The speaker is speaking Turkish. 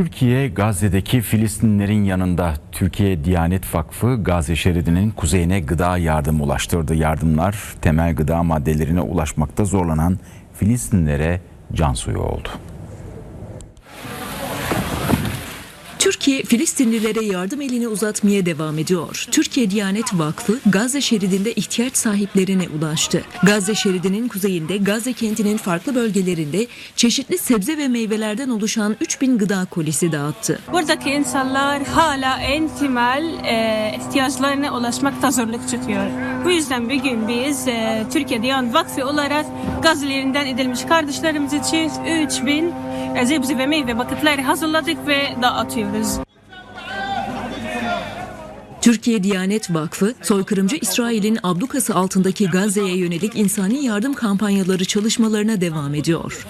Türkiye Gazze'deki Filistinlilerin yanında Türkiye Diyanet Vakfı Gazze şeridinin kuzeyine gıda yardımı ulaştırdı. Yardımlar temel gıda maddelerine ulaşmakta zorlanan Filistinlilere can suyu oldu. Türkiye Filistinlilere yardım elini uzatmaya devam ediyor. Türkiye Diyanet Vakfı Gazze şeridinde ihtiyaç sahiplerine ulaştı. Gazze şeridinin kuzeyinde Gazze kentinin farklı bölgelerinde çeşitli sebze ve meyvelerden oluşan 3000 gıda kolisi dağıttı. Buradaki insanlar hala en temel e, ihtiyaçlarına ulaşmakta zorluk çekiyor. Bu yüzden bugün biz e, Türkiye Diyanet Vakfı olarak Gazze'lerinden edilmiş kardeşlerimiz için 3000 zebze ve meyve vakıfları hazırladık ve dağıtıyoruz. Türkiye Diyanet Vakfı, soykırımcı İsrail'in ablukası altındaki Gazze'ye yönelik insani yardım kampanyaları çalışmalarına devam ediyor.